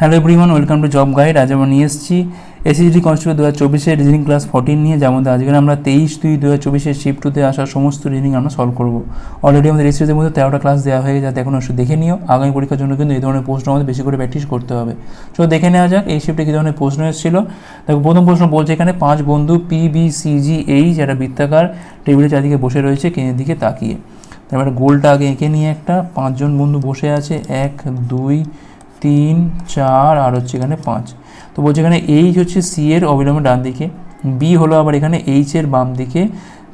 Hello everyone welcome to job guide আজ আমরা নিয়ে এসেছি এসএসডি কনস্টেবল দু হাজার চব্বিশের রিজনিং ক্লাস ফোরটিন নিয়ে মধ্যে আজকে আমরা তেইশ দুই দু হাজার চব্বিশের শিফট টুতে আসা সমস্ত রিজনিং আমরা সলভ করব। অলরেডি আমাদের এসএসডির মধ্যে তেরোটা ক্লাস দেওয়া হয়ে যাতে এখন একটু দেখে নিও। আগামী পরীক্ষার জন্য কিন্তু এই ধরনের প্রশ্ন আমাদের বেশি করে প্র্যাকটিস করতে হবে। তো দেখে নেওয়া যাক এই শিফটে কী ধরনের প্রশ্ন এসেছিল। দেখো, প্রথম প্রশ্ন বলছে এখানে, পাঁচ বন্ধু P B C G H একটা বৃত্তাকার টেবিলের চারদিকে বসে রয়েছে কেনের দিকে তাকিয়ে। তারপরে গোলটা আগে এঁকে নিয়ে একটা, পাঁচজন বন্ধু বসে আছে, এক, দুই তিন, চার আর হচ্ছে এখানে পাঁচ। তো বলছে এখানে এইচ হচ্ছে সি এর অবিলম্বে ডান দিকে। বি হলো আবার এখানে এইচ এর বাম দিকে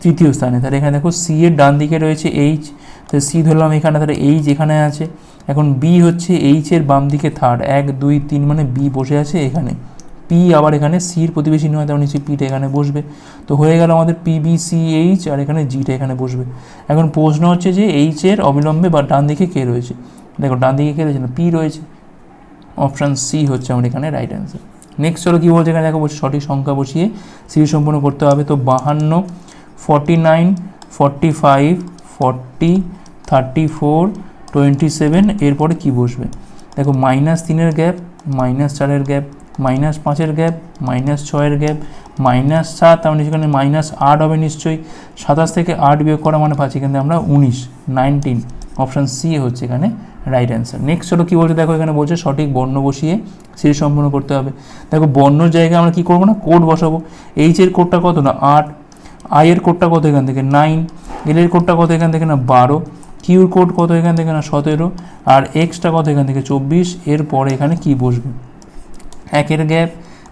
তৃতীয় স্থানে। তাহলে এখানে দেখো সি এর ডান দিকে রয়েছে এইচ তো সি ধরলাম এখানে, তাহলে এইচ এখানে আছে। এখন বি হচ্ছে এইচ এর বাম দিকে থার্ড এক, দুই, তিন মানে বি বসে আছে এখানে। পি আবার এখানে সির প্রতিবেশী নয়, তার নিচে পিটা এখানে বসবে। তো হয়ে গেল আমাদের পি বি সি এইচ আর এখানে জিটা এখানে বসবে। এখন প্রশ্ন হচ্ছে যে এইচ এর অবিলম্বে বা ডান দিকে কে রয়েছে? দেখো ডান দিকে কে রয়েছে না? পি রয়েছে। অপশান সি হচ্ছে আমার এখানে রাইট অ্যান্সার নেক্সট চলো কী বলছে এখানে? দেখো বলছে সঠিক সংখ্যা বসিয়ে সিরিজ সম্পন্ন করতে হবে। তো বাহান্ন forty nine forty five forty thirty four twenty seven এরপরে কী বসবে? দেখো মাইনাস তিনের গ্যাপ মাইনাস চারের গ্যাপ মাইনাস পাঁচের গ্যাপ মাইনাস ছয়ের গ্যাপ মাইনাস সাত, তার মানে সেখানে মাইনাস আট হবে নিশ্চয়ই। সাতাশ থেকে আট বিয়োগ করা মানে পাচ্ছি কিন্তু আমরা উনিশ নাইনটিন অপশান সি হচ্ছে এখানে রাইট অ্যান্সার নেক্সট হলো কী বলছে? দেখো এখানে বলছে সঠিক বর্ণ বসিয়ে সিরিজ সম্পন্ন করতে হবে। দেখো বর্ণর জায়গায় আমরা কী করব না? কোড বসাবো। এইচ এর কোডটা কত না? আট। আই এর কোডটা কত এখান থেকে? নাইন এল এর কোডটা কত এখান থেকে না? বারো। কিউর কোড কত এখান থেকে না? সতেরো। আর এক্সটা কত এখান থেকে? চব্বিশ। এর পরে এখানে কি বসবে? একের গ্যাপ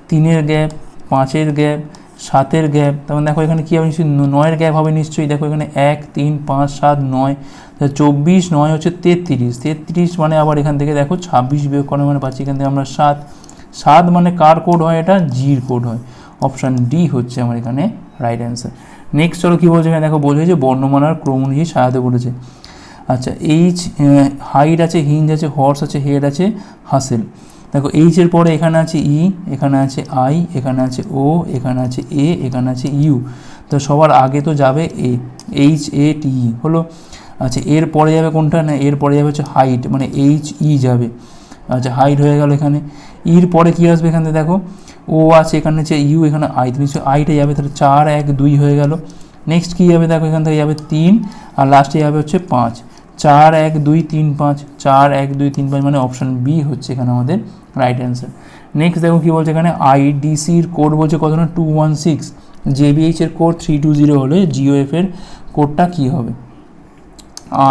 তিনের গ্যাপ পাঁচের গ্যাপ সাতের গ্যাপ তেমন দেখো এখানে কী হবে নিশ্চয়ই? নয়ের গ্যাপ হবে নিশ্চয়ই। দেখো এখানে এক, তিন, পাঁচ, সাত, নয়। চব্বিশ নয় হচ্ছে তেত্রিশ। তেত্রিশ মানে আবার এখান থেকে দেখো ছাব্বিশ বিয়োগ করে মানে পাচ্ছি এখান থেকে আমরা সাত। সাত মানে কার কোড হয় এটা? জির কোড হয়। অপশান ডি হচ্ছে আমার এখানে রাইট অ্যান্সার নেক্সট চলো কী বলছে এখানে? দেখো বলছে যে বর্ণমালার ক্রম অনুযায়ী সাজাতে বলেছে। আচ্ছা এইচ হাইট আছে হিঞ্জ আছে হর্স আছে হেড আছে হাসেল দেখো এইচ এর পরে এখানে আছে ই এখানে আছে আই এখানে আছে ও এখানে আছে এ এখানে আছে ইউ তো সবার আগে তো যাবে এ এইচ এ টি হলো আচ্ছা এর পরে যাবে কোনটা না এর পরে যাবে হচ্ছে হাইট মানে এইচ ই যাবে। আচ্ছা হাইট হয়ে গেল এখানে। ইর পরে কী আসবে এখানে দেখো? ও আছে, এখানে হচ্ছে ইউ এখানে আই তুমি আইটা যাবে, তাহলে চার, এক, দুই হয়ে গেল। নেক্সট কী যাবে দেখো, এখান থেকে যাবে তিন, আর লাস্টে যাবে হচ্ছে পাঁচ। চার, এক, দুই, তিন, পাঁচ। চার, এক, দুই, তিন, পাঁচ মানে অপশান বি হচ্ছে এখানে আমাদের রাইট অ্যান্সার নেক্সট দেখো কী বলছে এখানে? আইডিসির কোড বলছে কত না? টু ওয়ান সিক্স জেবিএইচ এর কোড থ্রি টু জিরো হলে জিওএফ এর কোডটা কী হবে?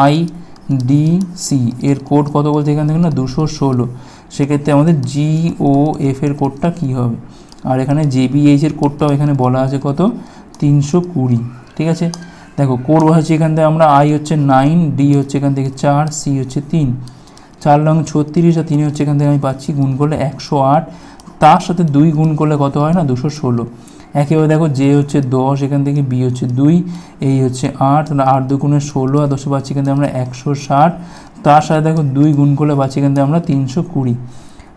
আই ডি সি এর কোড কত বলছে এখান থেকে না? দুশো ষোলো। সেক্ষেত্রে আমাদের জি ও এফ এর কোডটা কী হবে? আর এখানে জেবিএইচ এর কোডটাও এখানে বলা আছে কত? তিনশো কুড়ি। ঠিক আছে? দেখো কোড বসাচ্ছি এখান থেকে আমরা। আই হচ্ছে নাইন ডি হচ্ছে এখান থেকে চার সি হচ্ছে তিন। চার লং ছত্রিশ আর তিনে হচ্ছে এখান থেকে আমি পাচ্ছি, গুণ করলে একশো আট। তার সাথে দুই গুণ করলে কত হয় না? দুশো ষোলো। একেবারে দেখো জে হচ্ছে দশ, এখান থেকে বি হচ্ছে দুই, এই হচ্ছে আট, তাহলে আট দুগুণে ষোলো আর দশে পাচ্ছি এখান থেকে আমরা একশো ষাট। তার সাথে দেখো দুই গুণ করলে পাচ্ছি এখান থেকে আমরা তিনশো কুড়ি।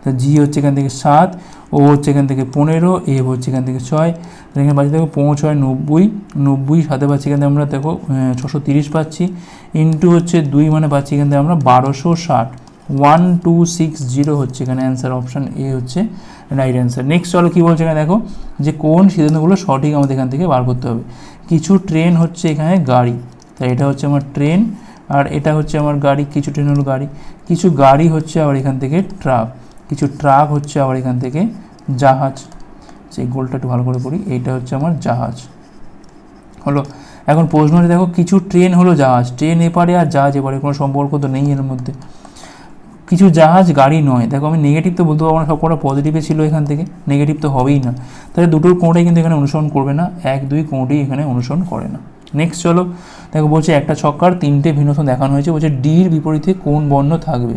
তা জি হচ্ছে এখান থেকে সাত ও হচ্ছে এখান থেকে পনেরো এ হচ্ছে এখান থেকে ছয়। তাহলে এখানে পাচ্ছি দেখো পৌঁছ হয় নব্বই নব্বই সাথে পাচ্ছি এখান থেকে আমরা দেখো ছশো তিরিশ পাচ্ছি। ইন্টু হচ্ছে দুই মানে পাচ্ছি এখান থেকে আমরা বারোশো ষাট। ওয়ান টু সিক্স জিরো হচ্ছে এখানে অ্যান্সার অপশান এ হচ্ছে। রাইট অ্যান্সার নেক্সট চলো কী বলছে এখানে দেখো? যে কোন সিদ্ধান্তগুলো সঠিক আমাদের এখান থেকে বার করতে হবে। কিছু ট্রেন হচ্ছে এখানে গাড়ি। তাই এটা হচ্ছে আমার ট্রেন আর এটা হচ্ছে আমার গাড়ি, কিছু ট্রেন হলো গাড়ি। কিছু গাড়ি হচ্ছে আবার এখান থেকে ট্রাক কিছু ট্রাক হচ্ছে আবার এখান থেকে জাহাজ। সেই গোলটা একটু ভালো করে পড়ি। এইটা হচ্ছে আমার জাহাজ। হলো। এখন প্রশ্ন হচ্ছে দেখো, কিছু ট্রেন হলো জাহাজ। ট্রেন এপারে আর জাহাজ এপারে কোনো সম্পর্ক তো নেই এর মধ্যে। কিছু জাহাজ, গাড়ি নয়। দেখো আমি নেগেটিভ তো বলতে পারব না, সব কটা পজিটিভে ছিল এখান থেকে। নেগেটিভ তো হবেই না। তাহলে দুটোর কোনোটাই কিন্তু এখানে অনুসরণ করবে না। এক, দুই কোনোটাই এখানে অনুসরণ করে না। নেক্সট চলো, দেখো বলছে একটা ছক্কার তিনটে ভিন্নসন দেখানো হয়েছে। বলছে ডির বিপরীতে কোন বর্ণ থাকবে?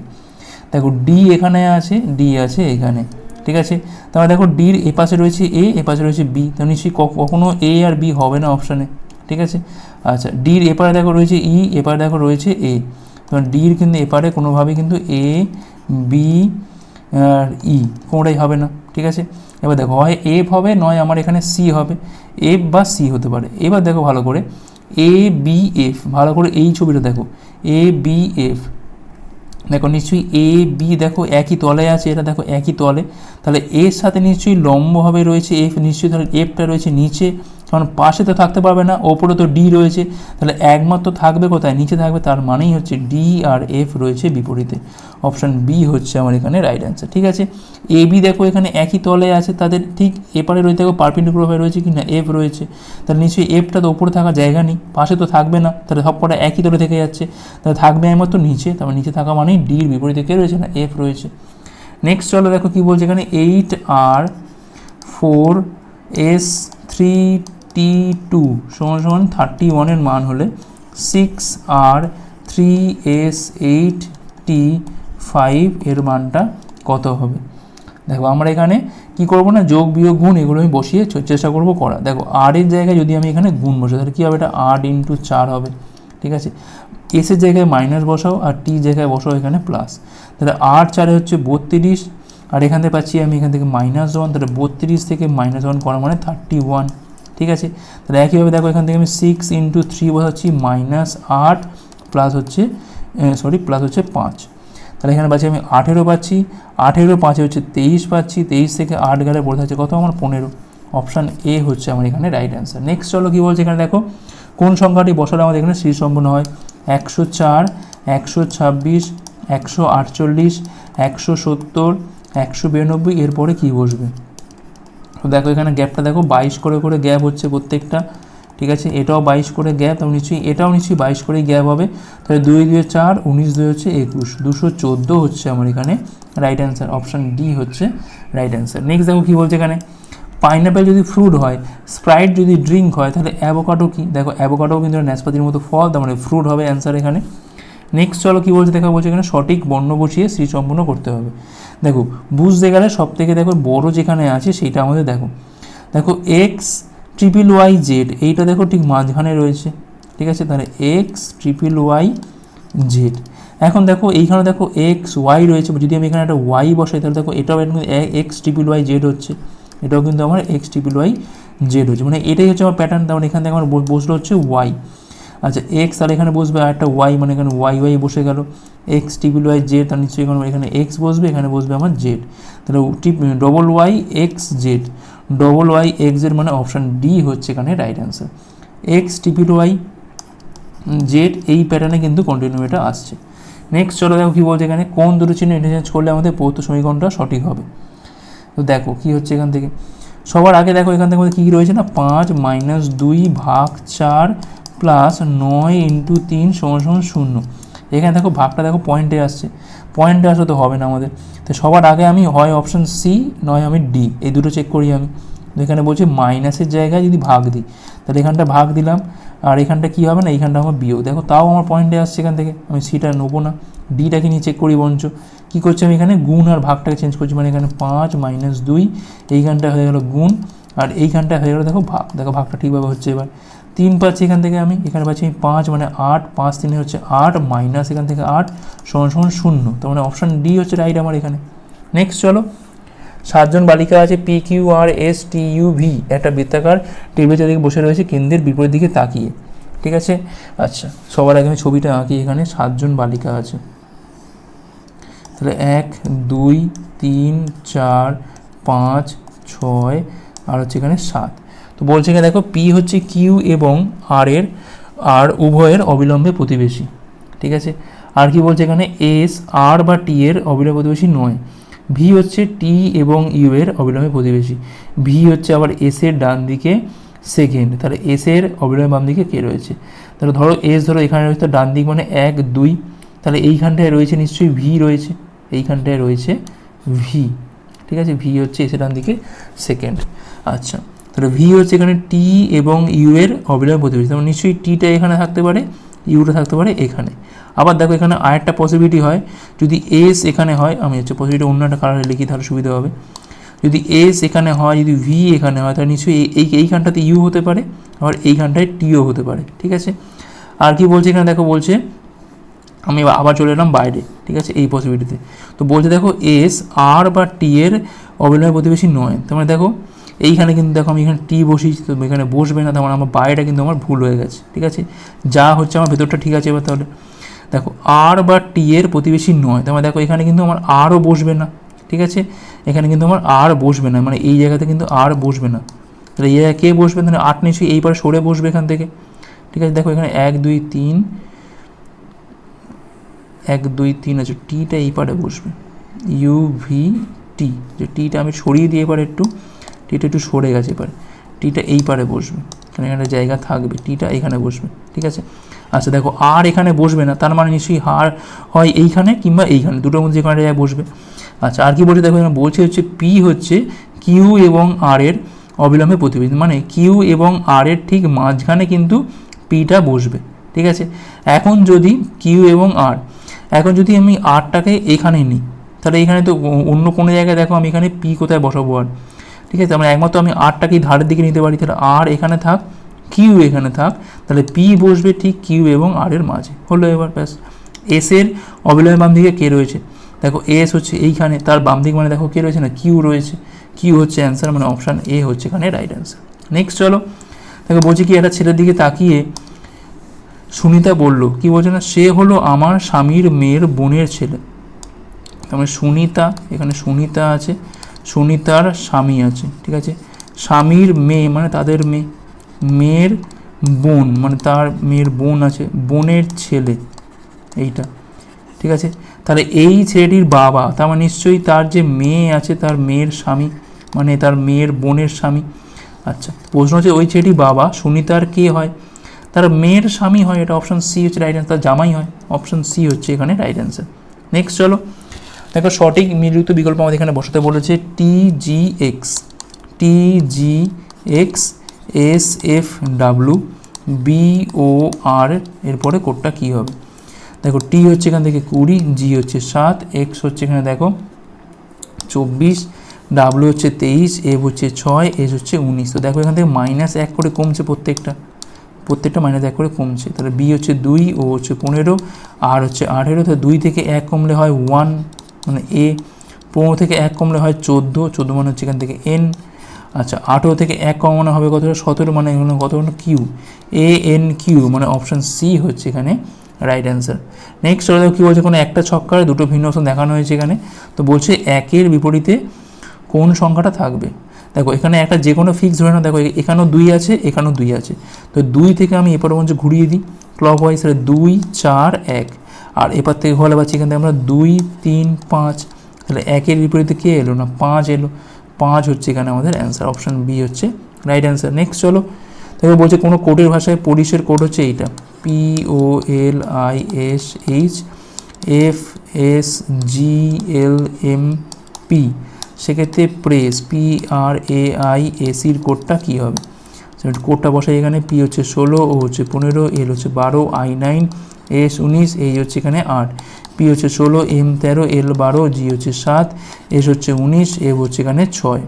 দেখো ডি এখানে আছে ডি আছে এখানে। ঠিক আছে? তাহলে দেখো ডির এ পাশে রয়েছে এ এ পাশে রয়েছে বি তো নিশ্চয়ই কখনো এ আর বি হবে না অপশানে ঠিক আছে? আচ্ছা ডির এপারে দেখো রয়েছে ই এপারে দেখো রয়েছে এ তখন ডির কিন্তু এপারে কোনোভাবেই কিন্তু এ বি আর ই কোনোটাই হবে না, ঠিক আছে? এবার দেখো, হয় এফ হবে, নয় আমার এখানে সি হবে। এফ বা সি হতে পারে। এবার দেখো ভালো করে এ বি এফ ভালো করে এই ছবিটা দেখো। এ বি এফ দেখো নিশ্চয়ই এ বি দেখো একই তলে আছে, এটা দেখো একই তলে। তাহলে এর সাথে নিশ্চয়ই লম্বভাবে রয়েছে এফ নিশ্চয়ই, তাহলে এফটা রয়েছে নিচে। কারণ পাশে তো থাকতে পারবে না, ওপরে তো ডি রয়েছে। তাহলে একমাত্র থাকবে কোথায়? নিচে থাকবে, তার মানেই হচ্ছে ডি আর এফ রয়েছে বিপরীতে। অপশান বি হচ্ছে আমার এখানে রাইট অ্যান্সার ঠিক আছে? এ বি দেখো এখানে একই তলে আছে, তাদের ঠিক এপারে রয়েছে, দেখো পারপেন্ডিকুলার রয়েছে কি না এফ রয়েছে। তাহলে নিশ্চয়ই এফটা তো ওপরে থাকার জায়গা নেই, পাশে তো থাকবে না, তাহলে সব কটা একই তলে থেকে যাচ্ছে। তাহলে থাকবে একমাত্র নিচে, তারপর নিচে থাকা মানেই ডির বিপরীতে কে রয়েছে না এফ রয়েছে। নেক্সট চলো দেখো কি বলছে এখানে eight R four S three T two সমান সমান থার্টি ওয়ানের মান হলে six R three S eight T five এর মানটা কত হবে? দেখো, আমরা এখানে কি করব না, যোগ, বিয়োগ, গুণ এগুলো আমি বসিয়ে চেষ্টা করব করা। দেখো আর এর জায়গায় যদি আমি এখানে গুণ বসাই, তাহলে কী হবে? এটা আট ইন্টু চার হবে। ঠিক আছে? এসের জায়গায় মাইনাস বসাও আর টি জায়গায় বসাও এখানে প্লাস তাহলে আট চারে হচ্ছে বত্রিশ, আর এখান থেকে পাচ্ছি আমি এখান থেকে মাইনাস ওয়ান তাহলে বত্রিশ থেকে মাইনাস ওয়ান করা মানে থার্টি ওয়ান ঠিক আছে? তাহলে একইভাবে দেখো, এখান থেকে আমি সিক্স ইন্টু থ্রি বসাচ্ছি মাইনাস আট প্লাস হচ্ছে সরি প্লাস হচ্ছে পাঁচ। তাহলে এখানে পাচ্ছি আমি আঠেরো পাচ্ছি, আঠেরো পাঁচে হচ্ছে তেইশ পাচ্ছি, তেইশ থেকে আট গেলে পড়ে থাকছে কত? আমার পনেরো। অপশান এ হচ্ছে আমার এখানে রাইট অ্যান্সার নেক্সট চলো কী বলছে এখানে দেখো, কোন সংখ্যাটি বসালে আমাদের এখানে শ্রী সম্পন্ন হয়? একশো চার, একশো ছাব্বিশ, একশো আটচল্লিশ, একশো সত্তর, একশো বিরানব্বই, এরপরে কী বসবে? তো দেখো এখানে গ্যাপটা দেখো বাইশ করে করে গ্যাপ হচ্ছে প্রত্যেকটা, ঠিক আছে? এটাও বাইশ করে গ্যাপ তারপর নিশ্চয়ই এটাও নিশ্চয়ই বাইশ করেই গ্যাপ হবে। তাহলে দুই দুই চার, উনিশ দুই হচ্ছে একুশ, দুশো চোদ্দ হচ্ছে আমার এখানে রাইট অ্যান্সার অপশান ডি হচ্ছে রাইট অ্যান্সার নেক্সট দেখো কী বলছে এখানে? পাইনাপেল যদি ফ্রুট হয় স্প্রাইট যদি ড্রিঙ্ক হয়, তাহলে অ্যাভোকাডো কি? দেখো অ্যাভোকাডো কিন্তু নাশপাতির মতো ফল, তার মানে ফ্রুট হবে অ্যান্সার এখানে। নেক্সট চলো কী বলছে, দেখো বলছে এখানে সঠিক বর্ণ বসিয়ে সম্পূর্ণ করতে হবে। দেখো, বুঝতে গেলে সব থেকে দেখো বড় যেখানে আছে সেইটা আমাদের দেখো। দেখো এক্স ট্রিপল ওয়াই জেড এইটা দেখো ঠিক মাঝখানে রয়েছে। ঠিক আছে? তাহলে এক্স ট্রিপল ওয়াই জেড এখন দেখো, এইখানে দেখো এক্স ওয়াই রয়েছে, যদি আমি এখানে একটা ওয়াই বসাই, তাহলে দেখো এটাও এক্স ট্রিপল ওয়াই জেড হচ্ছে। এটাও কিন্তু আমার এক্স ট্রিপল ওয়াই জেড হচ্ছে। মানে এটাই হচ্ছে আমার প্যাটার্ন তার মানে এখান থেকে আমার বসল হচ্ছে ওয়াই আচ্ছা এক্স আর এখানে বসবে আর একটা ওয়াই মানে এখানে ওয়াই ওয়াই বসে গেল। এক্স ট্রিপল ওয়াই জেড তার নিশ্চয়ই এখানে এখানে এক্স বসবে, এখানে বসবে আমার জেড তাহলে double Y X Z double Y X Z মানে অপশান ডি হচ্ছে এখানে right answer X triple Y Z এই প্যাটার্নে কিন্তু কন্টিনিউ এটা আসছে। নেক্সট চলো দেখো কী বলছে এখানে, কোন দুটো চিহ্ন ইন্টারচেঞ্জ করলে আমাদের পৌত্র সমীকরণটা সঠিক হবে? তো দেখো কী হচ্ছে এখান থেকে। সবার আগে দেখো এখান থেকে আমাদের কী রয়েছে না? পাঁচ মাইনাস দুই ভাগ চার প্লাস নয় ইন্টু তিন সমান সমান শূন্য। এখানে দেখো ভাগটা দেখো পয়েন্টে আসছে। পয়েন্টে আসলে তো হবে না আমাদের। তো সবার আগে আমি হয় অপশান সি নয় আমি ডি এই দুটো চেক করি আমি। তো এখানে বলছে মাইনাসের জায়গায় যদি ভাগ দিই, তাহলে এখানটা ভাগ দিলাম। আর এখানটা কী হবে না? এইখানটা আমার বিয়োগ দেখো তাও আমার পয়েন্টে আসছে এখান থেকে। আমি সিটা নেব না। ডিটাকে নিয়ে চেক করি বঞ্চ কী করছি আমি এখানে? গুণ আর ভাগটাকে চেঞ্জ করছি। মানে এখানে পাঁচ মাইনাস দুই, এইখানটা হয়ে গেল গুণ। আর এইখানটা হয়ে গেল দেখো ভাগ। দেখো ভাগটা ঠিকভাবে হচ্ছে এবার। তিন পাচ্ছি এখান থেকে আমি, এখানে পাচ্ছি পাঁচ মানে আট, পাঁচ তিনে হচ্ছে আট, মাইনাস এখান থেকে আট, সমান সমান শূন্য। তার মানে অপশান ডি হচ্ছে রাইট আমার এখানে। নেক্সট চলো। সাতজন বালিকা আছে P Q R S T U V একটা বৃত্তাকার টেবিল চারিদিকে বসে রয়েছে, কেন্দ্রের বিপরীত দিকে তাকিয়ে। ঠিক আছে? আচ্ছা সবার আগে আমি ছবিটা আঁকি এখানে, সাতজন বালিকা আছে। তাহলে এক, দুই, তিন, চার, পাঁচ, ছয়, আর হচ্ছে এখানে সাত। তো বলছে এখানে দেখো পি হচ্ছে কিউ এবং আর এর আর উভয়ের অবিলম্বে প্রতিবেশী, ঠিক আছে? আর কি বলছে এখানে? এস আর বা টি এর অবিলম্বে প্রতিবেশী নয়। ভি হচ্ছে টি এবং ইউ এর অবিলম্বে প্রতিবেশী। ভি হচ্ছে আবার এস এর ডান দিকে সেকেন্ড তাহলে এস এর অবিলম্বে বাম দিকে কে রয়েছে? তাহলে ধরো এস ধরো এখানে রয়েছে তার ডান দিক মানে এক, দুই। তাহলে এইখানটায় রয়েছে নিশ্চয়ই ভি রয়েছে। এইখানটায় রয়েছে ভি ঠিক আছে? ভি হচ্ছে এসে ডান দিকে সেকেন্ড আচ্ছা। তাহলে ভি হচ্ছে এখানে টি এবং ইউ এর অবিলম্ব প্রতিবেশী। তাহলে নিশ্চয়ই টিটা এখানে থাকতে পারে ইউটা থাকতে পারে এখানে। আবার দেখো এখানে আরেকটা পসিবিলিটি হয়। যদি এস এখানে হয়, আমি হচ্ছে পসিবিলিটি অন্য একটা কালারে লিখি, তাহলে সুবিধা হবে। যদি এস এখানে হয়, যদি ভি এখানে হয়, তাহলে নিশ্চয়ই এই এইখানটাতে ইউ হতে পারে, আবার এইখানটায় টিও হতে পারে, ঠিক আছে? আর কি বলছে এখানে? দেখো বলছে, আমি আবার চলে এলাম বাইরে, ঠিক আছে? এই পসিবিলিটিতে তো। বলছে দেখো এস আর বা টি এর অবিলম্ব প্রতিবেশী নয়। তার মানে দেখো এইখানে কিন্তু দেখো আমি এখানে টি বসিয়েছি, তো এখানে বসবে না, তার মানে আমার বাইরেটা কিন্তু আমার ভুল হয়ে গেছে, ঠিক আছে? যা হচ্ছে আমার ভেতরটা ঠিক আছে এবার তাহলে। দেখো, আর বা টি এর প্রতিবেশী নয়, তার মানে দেখো এখানে কিন্তু আমার আরও বসবে না, ঠিক আছে? এখানে কিন্তু আমার আর বসবে না মানে এই জায়গাতে কিন্তু আর বসবে না। তাহলে এই জায়গায় কে বসবে? তাহলে আট নিশ্চয়ই এই পারে সরে বসবে এখান থেকে, ঠিক আছে? দেখো এখানে এক, দুই, তিন, এক, দুই, তিন আছে টিটা এই পারে বসবে ইউ ভি টি যে টিটা আমি সরিয়ে দিয়ে এবার একটু। টিটা একটু সরে গেছে এবার টিটা এই পারে বসবে। এখানে এখানে জায়গা থাকবে? টিটা এখানে বসবে। ঠিক আছে? আচ্ছা দেখো, আর এখানে বসবে না, তার মানে নিশ্চয়ই হার হয় এইখানে কিংবা এইখানে। দুটোর মধ্যে যেখানে জায়গায় বসবে। আচ্ছা আর কি বলছে? দেখো, এখানে বলছে হচ্ছে পি হচ্ছে কিউ এবং আর এর অবিলম্বে প্রতিবেশী মানে কিউ এবং আর এর ঠিক মাঝখানে কিন্তু পিটা বসবে। ঠিক আছে? এখন যদি কিউ এবং আর এখন যদি আমি আরটাকে এখানে নিই, তাহলে এখানে তো অন্য কোনো জায়গায় দেখো আমি এখানে পি কোথায় বসাবো আর? ঠিক আছে? আমরা একমাত্র আমি আরটাকে ধারের দিকে নিতে পারি। তাহলে আর এখানে থাক কিউ এখানে থাক, তাহলে পি বসবে ঠিক কিউ এবং আর এর মাঝে। হলো এবার ব্যাস। এস এর অবিলম্বে বাম দিকে কে রয়েছে? দেখো এস হচ্ছে এইখানে, তার বাম দিক মানে দেখো কে রয়েছে না? কিউ রয়েছে। কিউ হচ্ছে অ্যান্সার মানে অপশান এ হচ্ছে এখানে রাইট অ্যান্সার নেক্সট চলো। দেখো, বলছি কি, একটা ছেলের দিকে তাকিয়ে সুনিতা বলল, কি বলছে না? সে হলো আমার স্বামীর মেয়ের বোনের ছেলে। তার মানে সুনিতা, এখানে সুনিতা আছে। সুনিতার স্বামী আছে, ঠিক আছে? স্বামীর মেয়ে মানে তাদের মেয়ে। মেয়ের বোন মানে তার মেয়ের বোন আছে, বোনের ছেলে এইটা, ঠিক আছে? তাহলে এই ছেলেটির বাবা, তার মানে নিশ্চয়ই তার যে মেয়ে আছে, তার মেয়ের স্বামী মানে তার মেয়ের বোনের স্বামী। আচ্ছা প্রশ্ন হচ্ছে ওই ছেলেটির বাবা সুনিতার কে হয়? তার মেয়ের স্বামী হয় এটা অপশন সি হচ্ছে রাইট অ্যান্সার তার জামাই হয় অপশন সি হচ্ছে এখানে রাইট অ্যান্সার নেক্সট চলো। দেখো সঠিক মিলিত বিকল্প আমাদের এখানে বসাতে বলেছে T G X T G X S F W B O R এরপরে কোডটা কী হবে? দেখো টি হচ্ছে এখান থেকে কুড়ি জি হচ্ছে সাত এক্স হচ্ছে এখানে দেখো চব্বিশ ডাব্লু হচ্ছে তেইশ এফ হচ্ছে ছয় এস হচ্ছে উনিশ। তো দেখো এখান থেকে মাইনাস এক করে কমছে প্রত্যেকটা। প্রত্যেকটা মাইনাস এক করে কমছে। তাহলে বি হচ্ছে দুই ও হচ্ছে পনেরো আর হচ্ছে আঠেরো তো দুই থেকে এক কমলে হয় ওয়ান মানে এ পনেরো থেকে এক কমলে হয় চোদ্দ চোদ্দ মানে হচ্ছে এখান থেকে এন আচ্ছা আঠেরো থেকে এক কমানো হবে কত? সতেরো মানে এখানে কত হলো? কিউ এ এন কিউ মানে অপশান সি হচ্ছে এখানে রাইট অ্যান্সার নেক্সট চলে কী বলছে? কোনো একটা ছক্কার দুটো ভিন্ন অপশন দেখানো হয়েছে এখানে। তো বলছে একের বিপরীতে কোন সংখ্যাটা থাকবে? দেখো, এখানে একটা যে কোনো ফিক্স ধরে না দেখো, এখানেও দুই আছে, এখানেও দুই আছে। তো দুই থেকে আমি এপার পর্যন্ত ঘুরিয়ে দিই। ক্লক ওয়াইজ দুই, চার, এক। আর এপার থেকে ঘরে পাচ্ছি এখান থেকে আমরা দুই, তিন, পাঁচ। তাহলে একের বিপরীতে কে এলো না? পাঁচ এলো। পাঁচ হচ্ছে এখানে আমাদের অ্যান্সার অপশান বি হচ্ছে রাইট অ্যান্সার নেক্সট চলো। দেখো বলছে কোনো কোডের ভাষায় পরিশের কোড হচ্ছে এইটা। P O L I S H F S G L M P সেক্ষেত্রে press P R A I এসির কোডটা কী হবে? কোডটা বসাই এখানে। পি হচ্ছে ষোলো, ও হচ্ছে পনেরো এল হচ্ছে বারো আই নাইন এস উনিশ, এই হচ্ছে এখানে আট। পি হচ্ছে ষোলো, এম তেরো, এল বারো, জি হচ্ছে সাত, এস হচ্ছে উনিশ এফ হচ্ছে এখানে ছয়।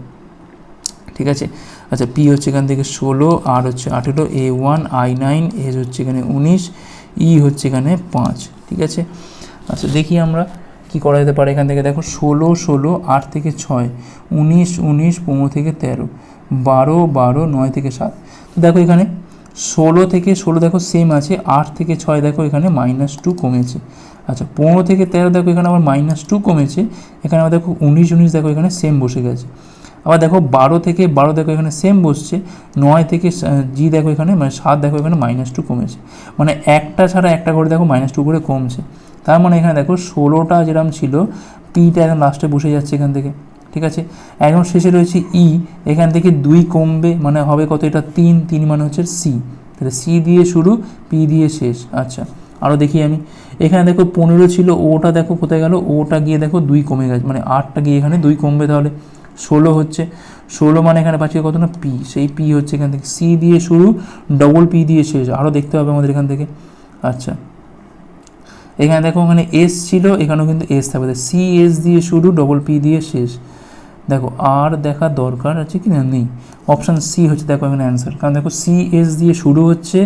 ঠিক আছে? আচ্ছা পি হচ্ছে এখান থেকে ষোলো, আর হচ্ছে আঠেরো, A one, I nine, S হচ্ছে এখানে উনিশ, ই হচ্ছে এখানে পাঁচ। ঠিক আছে? আচ্ছা দেখি আমরা কি করা যেতে পারে এখান থেকে। দেখো, ষোলো ষোলো, আট থেকে ছয়, উনিশ উনিশ, পনেরো থেকে তেরো, বারো বারো, নয় থেকে সাত। তো দেখো এখানে ষোলো থেকে ষোলো দেখো সেম আছে, আট থেকে ছয় দেখো এখানে মাইনাস টু কমেছে। আচ্ছা পনেরো থেকে তেরো দেখো এখানে আবার মাইনাস টু কমেছে, এখানে আবার দেখো উনিশ উনিশ দেখো এখানে সেম বসে গেছে। আবার দেখো বারো থেকে বারো দেখো এখানে সেম বসছে, নয় থেকে জি দেখো এখানে মানে সাত দেখো এখানে মাইনাস টু কমেছে। মানে একটা ছাড়া একটা করে দেখো মাইনাস টু করে কমছে। তার মানে এখানে দেখো ষোলোটা যেরকম ছিল পিটা একদম লাস্টে বসে যাচ্ছে এখান থেকে। ঠিক আছে? এখন শেষে রয়েছে ই এখান থেকে দুই কমবে মানে হবে কত এটা? তিন তিন মানে হচ্ছে সি তাহলে সি দিয়ে শুরু পি দিয়ে শেষ। আচ্ছা আরও দেখি আমি। এখানে দেখো পনেরো ছিল, ওটা দেখো কোথায় গেল? ওটা গিয়ে দেখো দুই কমে গেছে মানে আটটা গিয়ে এখানে দুই কমবে তাহলে। ষোলো হচ্ছে। ষোলো মানে এখানে পাচ্ছি কত না? পি সেই পি হচ্ছে এখান থেকে। সি দিয়ে শুরু ডবল পি দিয়ে শেষ। আরও দেখতে হবে আমাদের এখান থেকে। আচ্ছা এখানে দেখো ওখানে এস ছিল, এখানেও কিন্তু এস থাকবে। সি এস দিয়ে শুরু ডবল পি দিয়ে শেষ। দেখো আর দেখা দরকার আছে কি না? নেই। অপশান সি হচ্ছে, দেখো এখানে অ্যান্সার কারণ দেখো সি এস দিয়ে শুরু হচ্ছে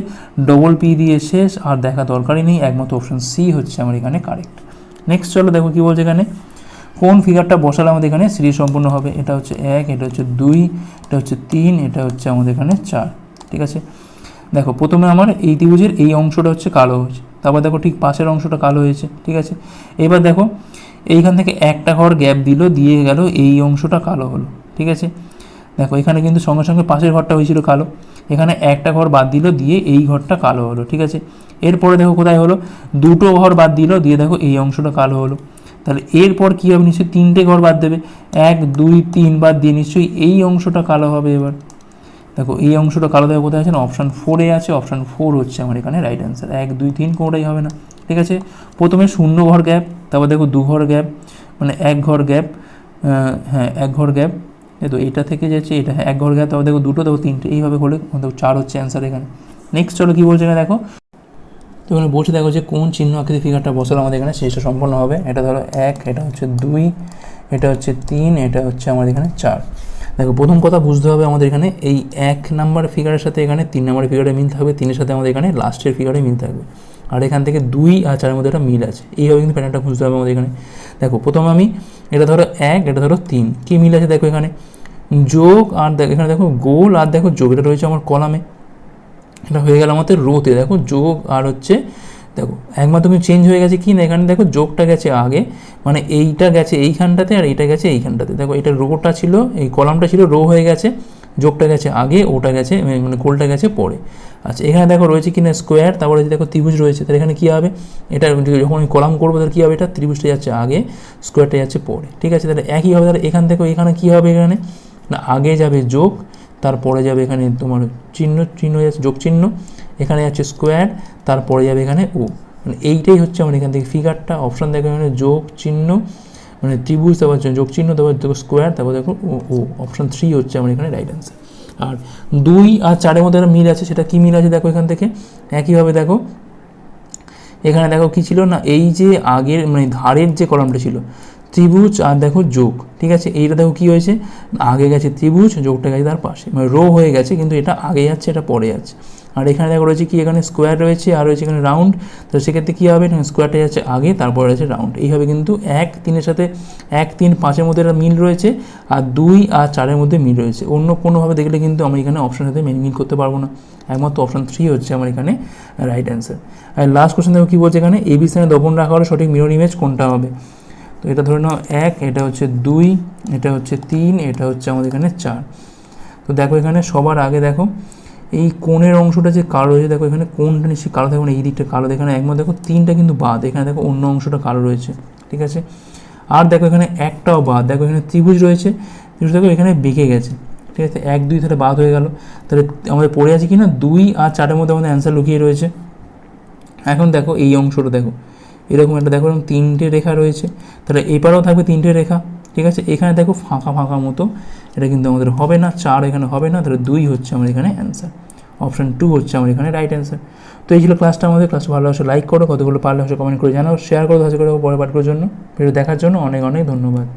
ডবল পি দিয়ে শেষ, আর দেখা দরকারই নেই, একমাত্র অপশান সি হচ্ছে আমার এখানে কারেক্ট নেক্সট চলো দেখো কী বলছে এখানে। কোন ফিগারটা বসালে আমাদের এখানে সিরিজ সম্পূর্ণ হবে? এটা হচ্ছে এক, এটা হচ্ছে দুই, এটা হচ্ছে তিন, এটা হচ্ছে আমাদের এখানে চার। ঠিক আছে? দেখো, প্রথমে আমার এই ত্রিভুজের এই অংশটা হচ্ছে কালো হচ্ছে তারপর দেখো ঠিক পাশের অংশটা কালো হয়েছে। ঠিক আছে? এবার দেখো এইখান থেকে একটা ঘর গ্যাপ দিল, দিয়ে গেল, এই অংশটা কালো হলো, ঠিক আছে? দেখো, এখানে কিন্তু সঙ্গে সঙ্গে পাশের ঘরটা হয়েছিল কালো। এখানে একটা ঘর বাদ দিল, দিয়ে এই ঘরটা কালো হলো, ঠিক আছে? এরপরে দেখো কোথায় হলো? দুটো ঘর বাদ দিল, দিয়ে দেখো এই অংশটা কালো হলো। তাহলে এরপর কী হবে? নিশ্চয়ই তিনটে ঘর বাদ দেবে। এক, দুই, তিন বাদ দিয়ে নিশ্চয়ই এই অংশটা কালো হবে এবার। দেখো, এই অংশটা কালো দেখো কোথায় আছে না? অপশান ফোরে আছে, অপশান ফোর হচ্ছে আমার এখানে রাইট অ্যান্সার এক, দুই, তিন কোনোটাই হবে না। ঠিক আছে? প্রথমে শূন্য ঘর গ্যাপ, তারপর দেখো দু ঘর গ্যাপ মানে এক ঘর গ্যাপ হ্যাঁ এক ঘর গ্যাপ। তো এটা থেকে যাচ্ছে, এটা হ্যাঁ এক ঘর গ্যাপ, তারপর দেখো দুটো, দেখো তিনটে, এইভাবে হলে দেখো চার হচ্ছে অ্যান্সার এখানে। নেক্সট চলো কী বলছে এখানে দেখো? তো এখানে বলছে দেখো যে কোন চিহ্ন আকৃতি ফিগারটা বসালে আমাদের এখানে শেষটা সম্পন্ন হবে। এটা ধরো এক, এটা হচ্ছে দুই, এটা হচ্ছে তিন, এটা হচ্ছে আমাদের এখানে চার। দেখো প্রথম কথা বুঝতে হবে আমাদের এখানে, এই এক নাম্বার ফিগারের সাথে এখানে তিন নাম্বার ফিগারে মিল থাকবে তিনের সাথে আমাদের এখানে লাস্টের ফিগারে মিল থাকবে আর এখান থেকে দুই আর চারের মধ্যে একটা মিল আছে। এইভাবে কিন্তু প্যাটার্নটা বুঝতে হবে আমাদের এখানে। দেখো, প্রথম আমি এটা ধরো এক, এটা ধরো তিন। কী মিল আছে দেখো এখানে? যোগ আর দেখো, এখানে দেখো গোল আর দেখো যোগ। এটা রয়েছে আমার কলামে। এটা হয়ে গেল আমাদের রোতে। দেখো, যোগ আর হচ্ছে, দেখো একমাত্র তুমি চেঞ্জ হয়ে গেছে কি না, এখানে দেখো যোগটা গেছে আগে। মানে এইটা গেছে এইখানটাতে আর এইটা গেছে এইখানটাতে। দেখো, এটা রোটা ছিল, এই কলামটা ছিল, রো হয়ে গেছে। যোগটা গেছে আগে, ওটা গেছে মানে গোলটা গেছে পরে। আচ্ছা এখানে দেখো রয়েছে কি না স্কোয়ার তারপরে যে দেখো ত্রিভুজ রয়েছে, তাহলে এখানে কী হবে? এটা যখন আমি কলাম করব, তাহলে কী হবে এটা? ত্রিভুজটা যাচ্ছে আগে স্কোয়ারটা যাচ্ছে পরে। ঠিক আছে, তাহলে একই হবে, তাহলে এখান থেকে এখানে কী হবে এখানে? না, আগে যাবে যোগ, তারপরে যাবে এখানে তোমার চিহ্ন চিহ্ন যাচ্ছে যোগ চিহ্ন, এখানে যাচ্ছে স্কোয়ার তারপরে যাবে এখানে ও। মানে এইটাই হচ্ছে আমার এখান থেকে ফিগারটা অপশান দেখো এখানে যোগ, চিহ্ন মানে ত্রিভুজ, তারপর যোগ চিহ্ন তারপর দেখো স্কোয়ার তারপর দেখো ও অপশান থ্রি হচ্ছে আমার এখানে রাইট অ্যান্সার আর দুই আর চারের মধ্যে একটা মিল আছে, সেটা কী মিল আছে দেখো এখান থেকে? একইভাবে দেখো, এখানে দেখো কি ছিল না, এই যে আগের মানে ধারের যে কলামটা ছিল, ত্রিভুজ আর দেখো যোগ, ঠিক আছে? এইটা দেখো কী হয়েছে? আগে গেছে ত্রিভুজ, যোগটা গেছে তার পাশে মানে রো হয়ে গেছে, কিন্তু এটা আগে যাচ্ছে, এটা পরে যাচ্ছে। আর এখানে দেখো রয়েছে কি, এখানে স্কোয়ার রয়েছে আর রয়েছে এখানে রাউন্ড তো সেক্ষেত্রে কী হবে? এখানে স্কোয়ারটা যাচ্ছে আগে, তারপর রয়েছে রাউন্ড এইভাবে কিন্তু এক তিনের সাথে এক তিন পাঁচের মধ্যে একটা মিল রয়েছে আর দুই আর চারের মধ্যে মিল রয়েছে। অন্য কোনোভাবে দেখলে কিন্তু আমি এখানে অপশানের সাথে মিল করতে পারব না। একমাত্র অপশান থ্রি হচ্ছে আমার এখানে রাইট অ্যান্সার আর লাস্ট কোশ্চেন দেখো কী বলছে এখানে? এই স্থানে দপন রাখা হলে সঠিক মিরর ইমেজ কোনটা হবে? তো এটা ধরে নাও এক, এটা হচ্ছে দুই, এটা হচ্ছে তিন, এটা হচ্ছে আমাদের এখানে চার। তো দেখো এখানে সবার আগে দেখো এই কোণের অংশটা যে কালো রয়েছে, দেখো এখানে কোনটা নিশ্চয়ই কালো থাকবে না এই দিকটা কালো। এখানে একমাত্র দেখো তিনটা কিন্তু বাদ, এখানে দেখো অন্য অংশটা কালো রয়েছে, ঠিক আছে? আর দেখো এখানে একটাও বাদ, দেখো এখানে ত্রিভুজ রয়েছে, ত্রিভুজ দেখো এখানে বেঁকে গেছে, ঠিক আছে? এক, দুই, তাহলে বাদ হয়ে গেল। তাহলে আমাদের পড়ে আছে কি না দুই আর চারের মধ্যে আমাদের অ্যান্সার লুকিয়ে রয়েছে। এখন দেখো এই অংশটা দেখো, এরকম একটা দেখো এরকম তিনটে রেখা রয়েছে। তাহলে এপারেও থাকবে তিনটে রেখা, ঠিক আছে? এখানে দেখো ফাঁকা ফাঁকা মতো এটা কিন্তু আমাদের হবে না, চার এখানে হবে না, তাহলে দুই হচ্ছে আমার এখানে অ্যান্সার অপশান টু হচ্ছে আমার এখানে রাইট অ্যান্সার তো এই ছিল ক্লাসটা আমাদের। ক্লাস ভালো হচ্ছে লাইক করো, কতগুলো পারলে হচ্ছে কমেন্ট করে জানাও শেয়ার করো হাজার করে পরে পাঠ করার জন্য। ভিডিও দেখার জন্য অনেক অনেক ধন্যবাদ।